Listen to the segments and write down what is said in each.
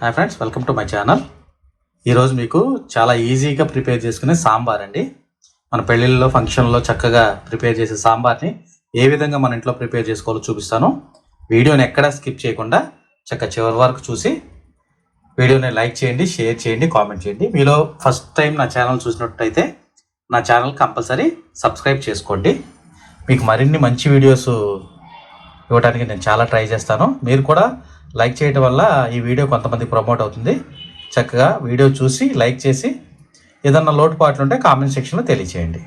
Hi friends welcome to my channel ఈరోజు మీకు చాలా ఈజీగా ప్రిపేర్ చేసుకునే సాంబార్ అండి. మన పెళ్ళిళ్ళలో ఫంక్షన్లో చక్కగా ప్రిపేర్ చేసే సాంబార్ని ఏ విధంగా మన ఇంట్లో ప్రిపేర్ చేసుకోవాలో చూపిస్తాను. వీడియోని ఎక్కడా స్కిప్ చేయకుండా చక్కగా చివరి వరకు చూసి వీడియోని లైక్ చేయండి షేర్ చేయండి కామెంట్ చేయండి. మీలో ఫస్ట్ టైం నా ఛానల్ చూసినట్టయితే నా ఛానల్ కంపల్సరీ సబ్స్క్రైబ్ చేసుకోండి. మీకు మరిన్ని మంచి వీడియోస్ ఇవ్వడానికి నేను చాలా ట్రై చేస్తాను. మీరు కూడా లైక్ చేయడం వల్ల ఈ వీడియో కొంతమంది ప్రమోట్ అవుతుంది. చక్కగా వీడియో చూసి లైక్ చేసి ఏదన్నా లోటుపాట్లు ఉంటే కామెంట్ సెక్షన్లో తెలియచేయండి.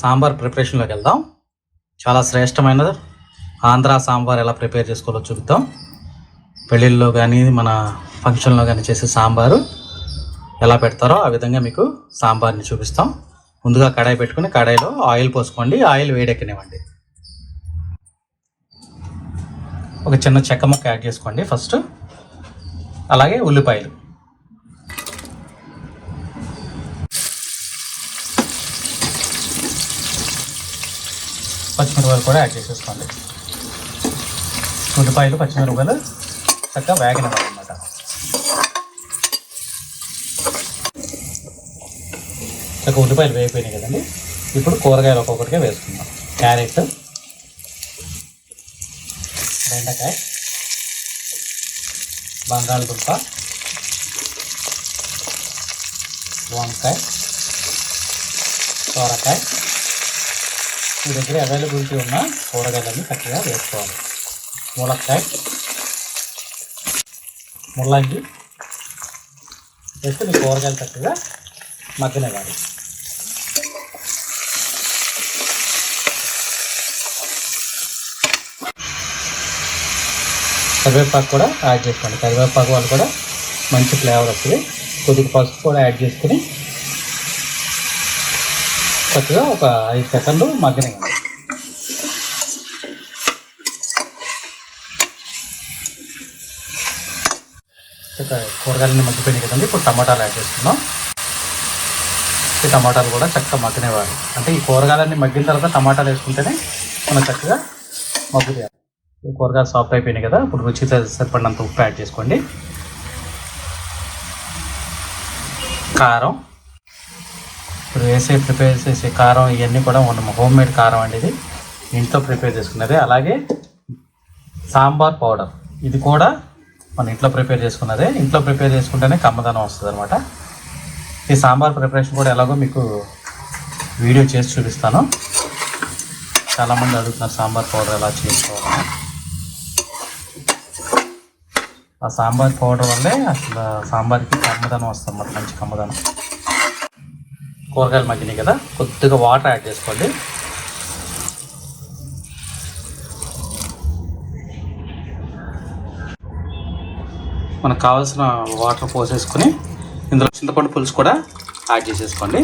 సాంబార్ ప్రిపరేషన్లోకి వెళ్దాం. చాలా శ్రేష్టమైనది. ఆంధ్ర సాంబార్ ఎలా ప్రిపేర్ చేసుకోవాలో చూపిద్దాం. పెళ్ళిళ్ళలో కానీ మన ఫంక్షన్లో కానీ చేసే సాంబారు ఎలా పెడతారో ఆ విధంగా మీకు సాంబార్ని చూపిస్తాం. ముందుగా కడాయి పెట్టుకుని కడాయిలో ఆయిల్ పోసుకోండి. ఆయిల్ వేడెక్కనివ్వండి. ఒక చిన్న చెక్క ముక్క యాడ్ చేసుకోండి ఫస్ట్. అలాగే ఉల్లిపాయలు. పచ్చిమిరపాయలు కూడా యాడ్ చేసేసుకోండి. ఉల్లిపాయలు పచ్చిమిరపాయలు చక్కగా వేగనివ్వాలన్నమాట. చక్కగా ఉల్లిపాయలు వేగిపోయినాయి కదండి. ఇప్పుడు కూరగాయలు ఒక్కొక్కటిగా వేసుకుందాం. క్యారెట్ బెండకాయ బంగాళదుంప వంకాయ సోరకాయ. మీ దగ్గర అవైలబిలిటీ ఉన్న కూరగాయలన్నీ చక్కగా వేసుకోవాలి. ములక్కాయ ముల్లంగి. వేస్తే మీ కూరగాయలు చక్కగా మగ్గనివ్వాలి. కరివేపాకు కూడా యాడ్ చేసుకోండి. కరివేపాకు వాళ్ళు కూడా మంచి ఫ్లేవర్ వస్తుంది. కొద్దిగా పసుపు కూడా యాడ్ చేసుకుని చక్కగా ఒక ఐదు సెకండ్లు మగ్గనివ్వండి. కూరగాయలని కూరగాయలన్నీ మగ్గిపోయినాయి కదండి. ఇప్పుడు టమాటాలు యాడ్ చేసుకుందాం. ఈ టమాటాలు కూడా చక్కగా మగ్గనివ్వాలి. అంటే ఈ కూరగాయలన్నీ మగ్గిన తర్వాత టమాటాలు వేసుకుంటేనే మనం చక్కగా మగ్గుతాయి కూరగాయలు సాఫ్ట్ అయిపోయినాయి కదా ఇప్పుడు రుచికి సరిపడినంత ఉప్పు యాడ్ చేసుకోండి. కారం. ఇప్పుడు వేసే ప్రిపేర్ చేసే కారం ఇవన్నీ కూడా మనం హోమ్ మేడ్ కారం అండి ఇది. ఇంట్లో ప్రిపేర్ చేసుకున్నది. అలాగే సాంబార్ పౌడర్. ఇది కూడా మన ఇంట్లో ప్రిపేర్ చేసుకున్నదే. ఇంట్లో ప్రిపేర్ చేసుకుంటేనే కమ్మదనం వస్తుంది అనమాట ఈ సాంబార్ ప్రిపరేషన్ కూడా ఎలాగో మీకు వీడియో చేసి చూపిస్తాను. చాలామంది అడుగుతున్నారు సాంబార్ పౌడర్ ఎలా చేసుకోవాలని. ఆ సాంబార్ పౌడర్ వల్లే అసలు సాంబార్కి కమ్మదనం వస్తుంది అన్నమాట మంచి కమ్మదనం. కూరగాయలు మగ్గినాయి కదా కొద్దిగా వాటర్ యాడ్ చేసుకోండి. మనకు కావాల్సిన వాటర్ పోసేసుకొని ఇందులో చింతపండు పులుసు కూడా యాడ్ చేసేసుకోండి.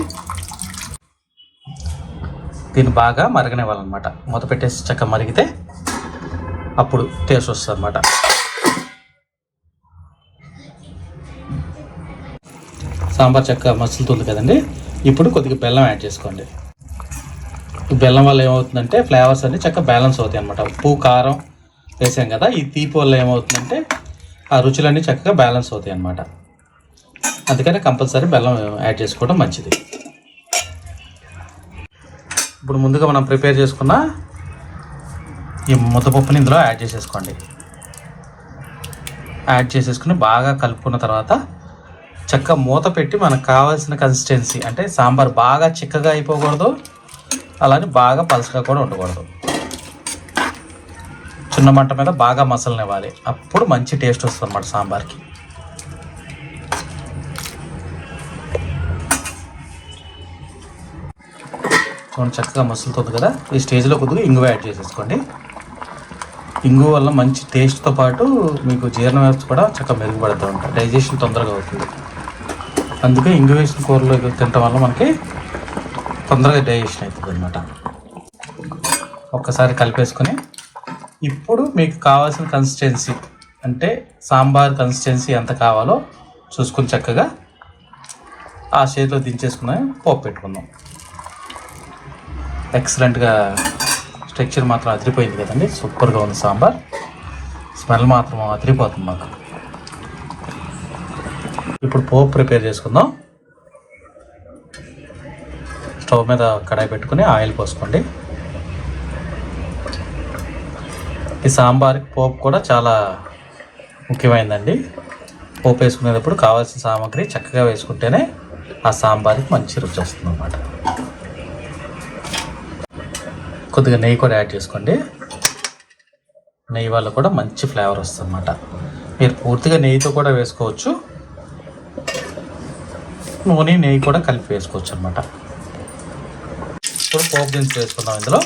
దీన్ని బాగా మరగనివ్వాలన్నమాట. మూత పెట్టేసి చక్క మరిగితే అప్పుడు టేస్ట్ వస్తుంది అనమాట సాంబార్ చెక్క మసులుతుంది కదండి? ఇప్పుడు కొద్దిగా బెల్లం యాడ్ చేసుకోండి. బెల్లం వల్ల ఏమవుతుందంటే ఫ్లేవర్స్ అన్ని చక్కగా బ్యాలెన్స్ అవుతాయి అనమాట ఉప్పు కారం వేసాం కదా ఈ తీపి వల్ల ఏమవుతుందంటే ఆ రుచులన్నీ చక్కగా బ్యాలెన్స్ అవుతాయి అన్నమాట. అందుకని కంపల్సరీ బెల్లం యాడ్ చేసుకోవడం మంచిది. ఇప్పుడు ముందుగా మనం ప్రిపేర్ చేసుకున్న ఈ ముద్దపప్పుని ఇందులో యాడ్ చేసేసుకోండి. యాడ్ చేసేసుకుని బాగా కలుపుకున్న తర్వాత చక్కగా మూత పెట్టి మనకు కావాల్సిన కన్సిస్టెన్సీ అంటే సాంబార్ బాగా చిక్కగా అయిపోకూడదు అలానే బాగా పలసగా కూడా ఉండకూడదు. చిన్న మంట మీద బాగా మసలనివ్వాలి అప్పుడు మంచి టేస్ట్ వస్తుంది అన్నమాట సాంబార్కి. చూడండి చక్కగా మసులుతుంది కదా? ఈ స్టేజ్లో కొద్దిగా ఇంగువ యాడ్ చేసేసుకోండి. ఇంగు వల్ల మంచి టేస్ట్తో పాటు మీకు జీర్ణ వ్యవస్థ కూడా చక్కగా మెరుగుపడుతూ ఉంటుంది డైజెషన్ తొందరగా అవుతుంది. అందుకే ఇంగు వేసిన కూరలో తినటం వల్ల మనకి తొందరగా డైజెషన్ అవుతుంది అనమాట ఒక్కసారి కలిపేసుకొని ఇప్పుడు మీకు కావాల్సిన కన్సిస్టెన్సీ అంటే సాంబార్ కన్సిస్టెన్సీ ఎంత కావాలో చూసుకుని చక్కగా ఆ చేతిలో దించేసుకుని పోపు పెట్టుకుందాం. ఎక్సలెంట్గా స్ట్రక్చర్ మాత్రం అదిరిపోయింది కదండి. సూపర్గా ఉంది సాంబార్. స్మెల్ మాత్రం అదిరిపోతుంది మాకు. ఇప్పుడు పోపు ప్రిపేర్ చేసుకుందాం. స్టవ్ మీద కడాయి పెట్టుకుని ఆయిల్ పోసుకోండి. ఈ సాంబార్కి పోపు కూడా చాలా ముఖ్యమైనదండి పోపు వేసుకునేటప్పుడు కావాల్సిన సామాగ్రి చక్కగా వేసుకుంటేనే ఆ సాంబార్కి మంచి రుచి వస్తుంది అన్నమాట కొద్దిగా నెయ్యి కూడా యాడ్ చేసుకోండి. నెయ్యి వల్ల కూడా మంచి ఫ్లేవర్ వస్తుంది అన్నమాట మీరు పూర్తిగా నెయ్యితో కూడా వేసుకోవచ్చు. నూనె నెయ్యి కూడా కలిపి వేసుకోవచ్చు అనమాట ఇప్పుడు పోపు దినుసులు వేసుకుందాం ఇందులో.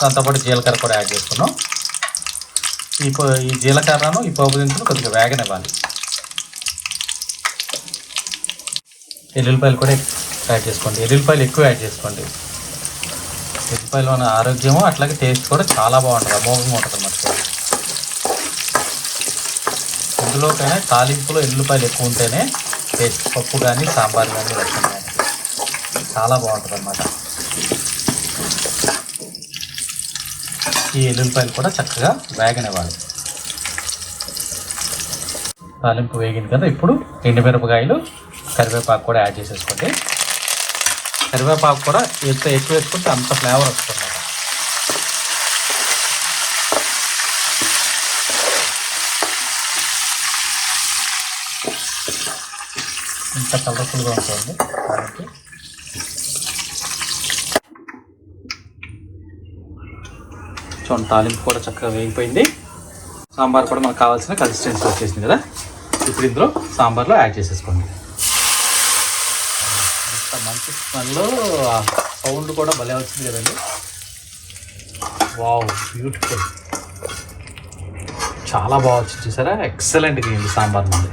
దాంతోపాటు జీలకర్ర కూడా యాడ్ చేసుకున్నాం ఈ పో ఈ జీలకర్రను ఈ పోపు దినుసులు కొద్దిగా వేగనివ్వాలి. ఎల్లుల్లిపాయలు కూడా యాడ్ చేసుకోండి. ఎల్లుల్లిపాయలు ఎక్కువ యాడ్ చేసుకోండి. ఎల్లుల్లిపాయలు మన ఆరోగ్యము అట్లాగే టేస్ట్ కూడా చాలా బాగుంటుంది. అమోఘంగా ఉంటుంది అన్నమాట ఇందులోకైనా తాలింపులో ఎల్లుల్లిపాయలు ఎక్కువ ఉంటేనే పప్పు కానీ సాంబార్ కానీ రసం కానీ. చాలా బాగుంటుంది అన్నమాట ఈ ఎల్లుల్లిపాయలు కూడా చక్కగా వేగనివ్వాలి. తాలింపు వేగింది కదా ఇప్పుడు ఎండుమిరపకాయలు కరివేపాకు కూడా యాడ్ చేసేసుకోండి. కరివేపాకు కూడా ఎంత ఎక్కువ వేసుకుంటే అంత ఫ్లేవర్ వస్తుంది ఇంత కలర్ఫుల్గా ఉంటుంది కాబట్టి చూడండి తాలింపు కూడా చక్కగా వేగిపోయింది. సాంబార్ కూడా మనకు కావాల్సిన కన్సిస్టెన్సీ వచ్చేసింది కదా. ఇప్పుడు ఇందులో సాంబార్లో యాడ్ చేసేసుకోండి. ఇంత మంచి స్మెల్ సౌండ్ కూడా భలే వచ్చింది కదండి. వావ్ బ్యూటిఫుల్ చాలా బాగా వచ్చింది చూసారా? ఎక్సలెంట్గా అయింది సాంబార్ మంది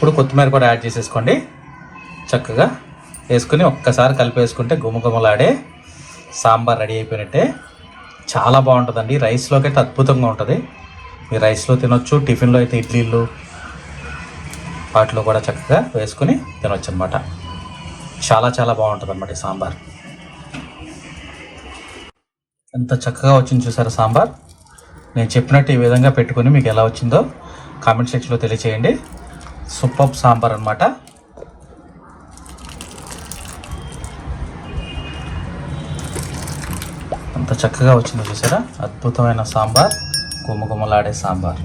ఇప్పుడు కొత్తిమీర కూడా యాడ్ చేసేసుకోండి. చక్కగా వేసుకుని ఒక్కసారి కలిపేసుకుంటే గుమగుమలాడే సాంబార్ రెడీ అయిపోయినట్టే. చాలా బాగుంటుందండి. రైస్లోకి అయితే అద్భుతంగా ఉంటుంది. మీరు రైస్లో తినొచ్చు టిఫిన్లో అయితే ఇడ్లీలు వాటిలో కూడా చక్కగా వేసుకుని తినొచ్చు అనమాట చాలా చాలా బాగుంటుంది అనమాట సాంబార్. ఎంత చక్కగా వచ్చింది చూసారా సాంబార్? నేను చెప్పినట్టు ఈ విధంగా పెట్టుకుని మీకు ఎలా వచ్చిందో కామెంట్ సెక్షన్లో తెలియచేయండి. సూపర్ సాంబార్ అనమాట అంత చక్కగా వచ్చిందో చూసారా? అద్భుతమైన సాంబార్ గుమగుమలాడే సాంబార్.